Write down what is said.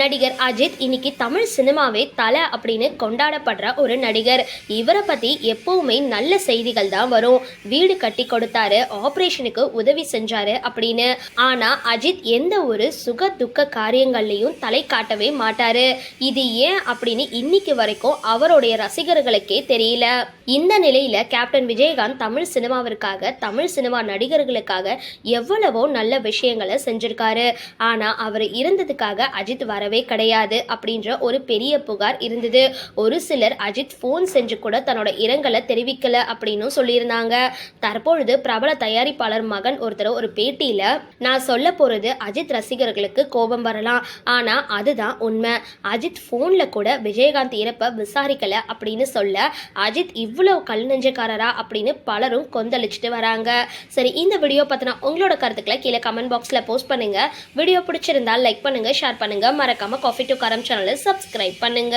நடிகர் அஜித் இன்னைக்கு தமிழ் சினிமாவே தலை அப்படின்னு கொண்டாடப்படுற ஒரு நடிகர். இவரை பத்தி எப்பவுமே நல்ல செய்திகள் தான் வரும். வீடு கட்டி கொடுத்தாரு ஆபரேஷனுக்கு உதவி செஞ்சாரு அப்படின்னு. ஆனா அஜித் எந்த ஒரு சுக துக்க காரியங்கள்லையும் தலை காட்டவே மாட்டாரு. இது ஏன் அப்படின்னு இன்னைக்கு வரைக்கும் அவருடைய ரசிகர்களுக்கே தெரியல. இந்த நிலையில கேப்டன் விஜயகாந்த் தமிழ் சினிமாவிற்காக தமிழ் சினிமா நடிகர்களுக்காக எவ்வளவோ நல்ல விஷயங்களை செஞ்சிருக்காரு. ஆனா அவர் இருந்ததுக்காக அஜித் வர வரவே கிடையாது அப்படின்ற ஒரு பெரிய புகார் இருந்தது. ஒரு சிலர் அஜித் ஃபோன் செஞ்சு கூட தன்னோட இரங்கலை தெரிவிக்கல அப்படின்னு சொல்லியிருந்தாங்க. தற்பொழுது பிரபல தயாரிப்பாளர் மகன் ஒருத்தர் ஒரு பேட்டியில நான் சொல்ல போறது அஜித் ரசிகர்களுக்கு கோபம் வரலாம். ஆனா அதுதான் உண்மை. அஜித் ஃபோன்ல கூட விஜயகாந்த் இறப்ப விசாரிக்கல அப்படின்னு சொல்ல அஜித் இவ்வளவு கல் நெஞ்சக்காரரா அப்படின்னு பலரும் கொந்தளிச்சுட்டு வராங்க. சரி இந்த வீடியோ பத்தின உங்களோட கருத்துக்களை கீழே கமெண்ட் பாக்ஸ்ல போஸ்ட் பண்ணுங்க. வீடியோ பிடிச்சிருந்தா லைக் பண்ணுங்க ஷேர் பண்ணுங்க. மறக்காம காஃபி டு கரம் சேனலை சப்ஸ்கிரைப் பண்ணுங்க.